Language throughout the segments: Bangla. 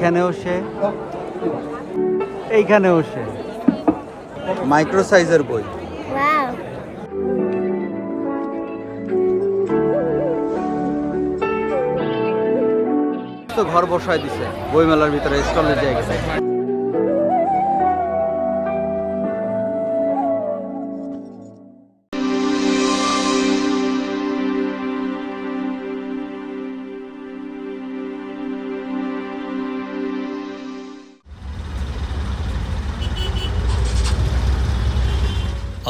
এইখানেও সে এইখানেও সে। মাইক্রো সাইজের বই। তো ঘর বসায় দিছে বইমেলার ভিতরে স্টলের জায়গায়।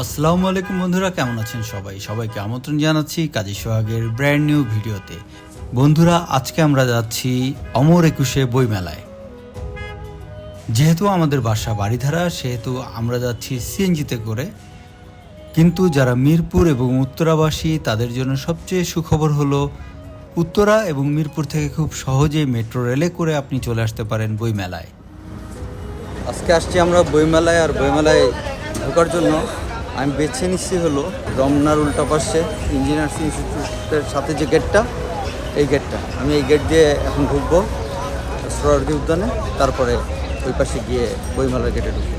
আসসালামু আলাইকুম বন্ধুরা, কেমন আছেন সবাই? সবাইকে আমন্ত্রণ জানাচ্ছি কাজী সোহাগের ব্র্যান্ড নিউ ভিডিওতে। বন্ধুরা, আজকে আমরা যাচ্ছি অমর একুশে বইমেলায়। যেহেতু আমাদের বাসা বাড়িধারা, সেহেতু আমরা যাচ্ছি সিএনজিতে করে। কিন্তু যারা মিরপুর এবং উত্তরাবাসী, তাদের জন্য সবচেয়ে সুখবর হলো, উত্তরা এবং মিরপুর থেকে খুব সহজেই মেট্রো রেলে করে আপনি চলে আসতে পারেন বইমেলায়। আজকে আসছি আমরা বইমেলায়, আর বইমেলায় ঢোকার জন্য। আমি বেছে নিচ্ছি হলো রমনার উল্টা পাশে ইঞ্জিনিয়ার্স ইনস্টিটিউটের সাথে যে গেটটা এই গেটটা আমি এই গেট দিয়ে এখন ঢুকবো সরারদি উদ্যানে, তারপরে ওই পাশে গিয়ে বইমেলার গেটে ঢুকবো।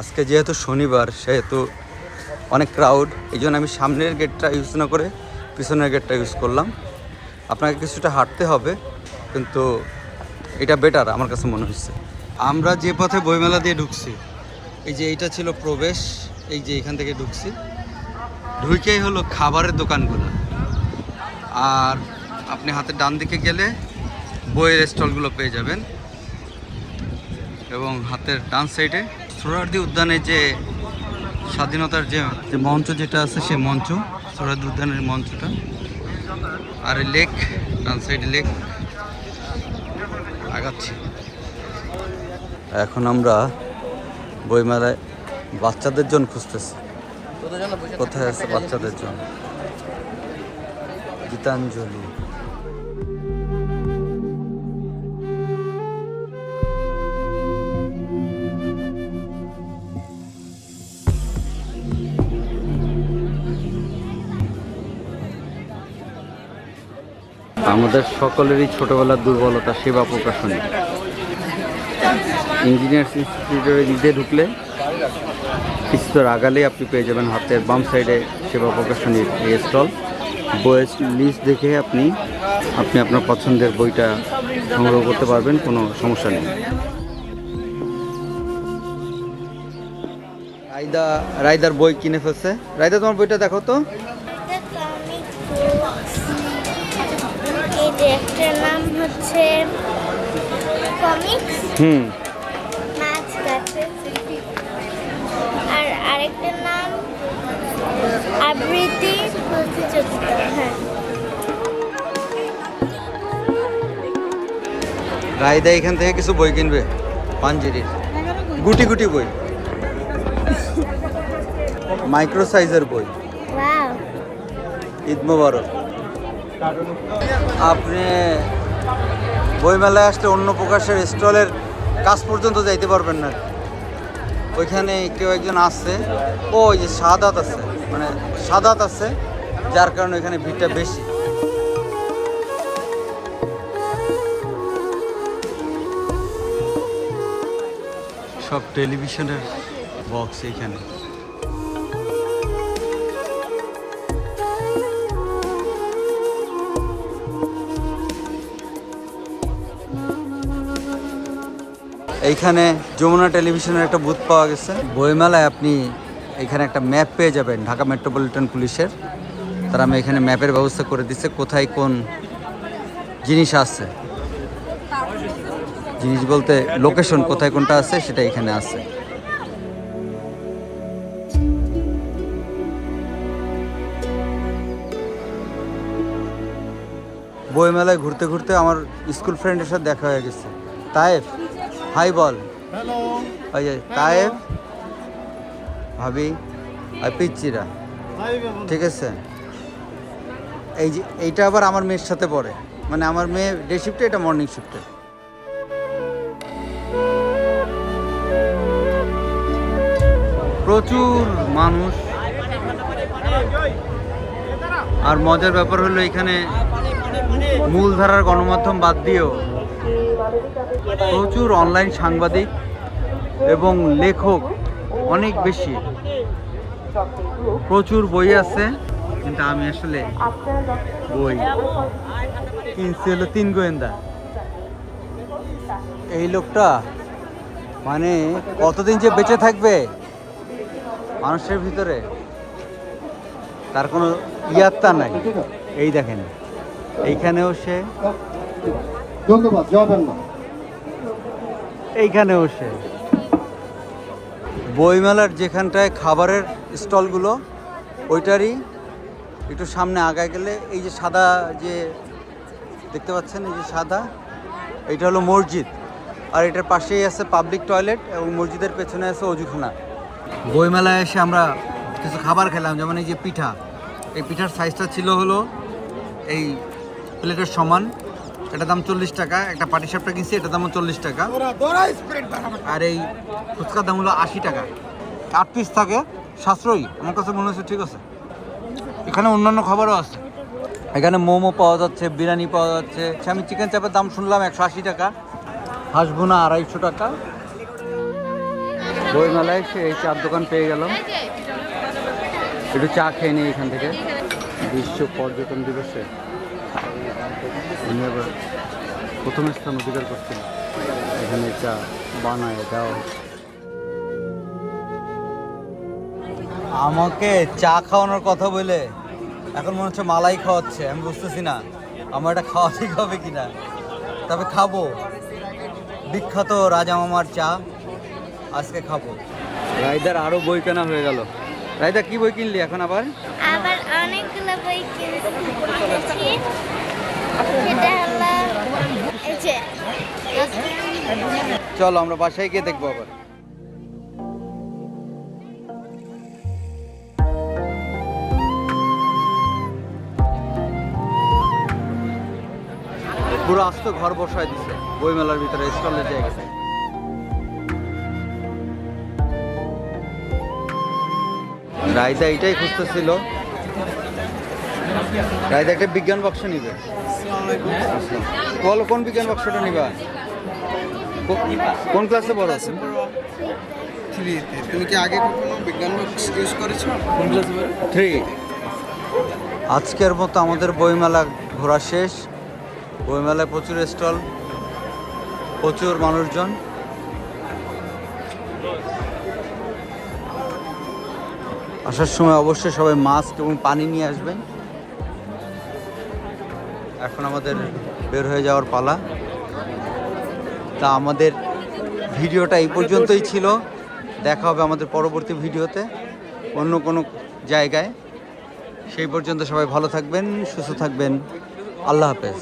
আজকে যেহেতু শনিবার, সেহেতু অনেক ক্রাউড এই জন্য আমি সামনের গেটটা ইউজ না করে পিছনের গেটটা ইউজ করলাম। আপনাকে কিছুটা হাঁটতে হবে, কিন্তু এটা বেটার আমার কাছে মনে হচ্ছে। আমরা যে পথে বইমেলা দিয়ে ঢুকছি, এই যে এইটা ছিল প্রবেশ এই যে এখান থেকে ঢুকছি। ঢুকেই হলো খাবারের দোকানগুলো। আর আপনি হাতের ডান দিকে গেলে বইয়ের স্টলগুলো পেয়ে যাবেন। এবং হাতের ডান সাইডে সোহরাওয়ার্দী উদ্যানে যে স্বাধীনতার যে যে মঞ্চ যেটা আছে সে মঞ্চ সোহরাওয়ার্দী উদ্যানের মঞ্চটা। আর লেক, ডান সাইডে লেক। আগাচ্ছি। এখন আমরা বইমেলায় বাচ্চাদের জন্য খুঁজতেছি। কোথায় আছে বাচ্চাদের জন্য? গীতাঞ্জলি। আমাদের সকলেরই ছোটবেলার দুর্বলতা সেবা প্রকাশনী। ইঞ্জিনিয়ার্স ইনস্টিটিউটের দিকে ঢুকলে কিছুটা আগালেই আপনি পেয়ে যাবেন হাতের বাম সাইডে সেবা প্রকাশনীর এই স্টল। বইয়ের লিস্ট দেখে আপনি আপনি আপনার পছন্দের বইটা সংগ্রহ করতে পারবেন কোনো সমস্যা নেই। রায়দা রায়দার বই কিনে ফেলছে। রাইদা তোমার বইটা দেখো তো। নাম হচ্ছে হুম। আরেকটার নাম আবৃত্তি প্রতিযোগিতা হ্যাঁ। রায়দা এখান থেকে কিছু বই কিনবে পাঞ্জেরির। গুটি গুটি বই। মাইক্রো সাইজের বই ঈদ মোবারক। আপনি বইমেলায় আসলে অন্য প্রকাশের স্টলের কাজ পর্যন্ত যাইতে পারবেন না। ওইখানে কেউ একজন আসছে। ও ওই যে সাদাত আছে মানে সাদাত আছে, যার কারণে ওইখানে ভিড়টা বেশি। সব টেলিভিশনের বক্স এইখানে। এইখানে যমুনা টেলিভিশনের একটা বুথ পাওয়া গেছে। বইমেলায় আপনি এখানে একটা ম্যাপ পেয়ে যাবেন, ঢাকা মেট্রোপলিটন পুলিশের। তারা আমি এখানে ম্যাপের ব্যবস্থা করে দিচ্ছে, কোথায় কোন জিনিস আছে। জিনিস বলতে লোকেশন কোথায় কোনটা আছে, সেটা এখানে আছে। বইমেলায় ঘুরতে ঘুরতে আমার স্কুল ফ্রেন্ডের সাথে দেখা হয়ে গেছে। তায়েফ হাই বল। ওই যে তায়েফ ভাবি আর পিচ্চিরা। ঠিক আছে? এই যে এইটা আবার আমার মেয়ের সাথে পড়ে। মানে আমার মেয়ে ডে শিফটে এটা মর্নিং শিফটে প্রচুর মানুষ। আর মজার ব্যাপার হলো এখানে মূলধারার গণমাধ্যম বাদ দিয়েও প্রচুর অনলাইন সাংবাদিক এবং লেখক অনেক বেশি। প্রচুর বই আছে, কিন্তু আমি আসলে বই কিনছি হলো তিন গোয়েন্দা। এই লোকটা মানে কতদিন যে বেঁচে থাকবে মানুষের ভিতরে, তার কোনো ইয়াত্তা নাই। এই দেখেন, এইখানেও সে ধন্যবাদ এইখানেও সে। বইমেলার যেখানটায় খাবারের স্টলগুলো, ওইটারই একটু সামনে আগায় গেলে এই যে সাদা যে দেখতে পাচ্ছেন, এই যে সাদা, এইটা হলো মসজিদ। আর এটার পাশেই আছে পাবলিক টয়লেট এবং মসজিদের পেছনে আছে অজুখানা। বইমেলায় এসে আমরা কিছু খাবার খেলাম, যেমন এই যে পিঠা। এই পিঠার সাইজটা ছিল হলো এই প্লেটের সমান। এটার দাম চল্লিশ টাকা একটা পাটি সাপটা কিনছি এটার দাম চল্লিশ টাকা। আর এই ফুচকার দাম হলো আশি টাকা। আট পিস থাকে সাশ্রয়ী আমার কাছে মনে হচ্ছে ঠিক আছে। এখানে অন্যান্য খাবারও আছে। এখানে মোমো পাওয়া যাচ্ছে বিরিয়ানি পাওয়া যাচ্ছে। আচ্ছা, আমি চিকেন চাপের দাম শুনলাম একশো আশি টাকা। হাঁস ভুনা আড়াইশো টাকা। বইমেলায় সে এই চার দোকান পেয়ে গেলাম। একটু চা খেয়ে নিই এখান থেকে। বিশ্ব পর্যটন দিবসে। আমি আবার প্রথম স্থান অধিকার করছিল এখানে চা বানায় দাও। আমাকে চা খাওয়ানোর কথা বলে এখন মনে হচ্ছে মালাই খাওয়াচ্ছে আমি বুঝতেছি না আমার এটা খাওয়া ঠিক হবে কিনা। তবে খাব। বিখ্যাত রাজা মামার চা আজকে খাব। রাইদার আরও বই কেনা হয়ে গেল। রাইদা কি বই কিনলি এখন আবার? আবার অনেকগুলো বই কিনেছি সেটা হলো এই যে চলো আমরা বাসায় গিয়ে দেখব আবার। পুরো আস্ত ঘর বসায় দিছে। বইমেলার ভিতরে স্টলের জায়গাতে রায়দা এইটাই খুঁজতেছিল। রায়দা একটা বিজ্ঞান বাক্স নিবে। বলো কোন বিজ্ঞান বাক্সটা নিবা? কোন ক্লাসে পড়ো? থ্রিতে তুমি কি আগে কখনো বিজ্ঞান ইউজ করেছ? থ্রি আজকের মতো আমাদের বইমেলা ঘোরা শেষ। বইমেলায় প্রচুর স্টল প্রচুর মানুষজন। আসার সময় অবশ্যই সবাই মাস্ক এবং পানি নিয়ে আসবেন। এখন আমাদের বের হয়ে যাওয়ার পালা। তা আমাদের ভিডিওটা এই পর্যন্তই ছিল। দেখা হবে আমাদের পরবর্তী ভিডিওতে অন্য কোনো জায়গায়। সেই পর্যন্ত সবাই ভালো থাকবেন, সুস্থ থাকবেন। আল্লাহ হাফেজ।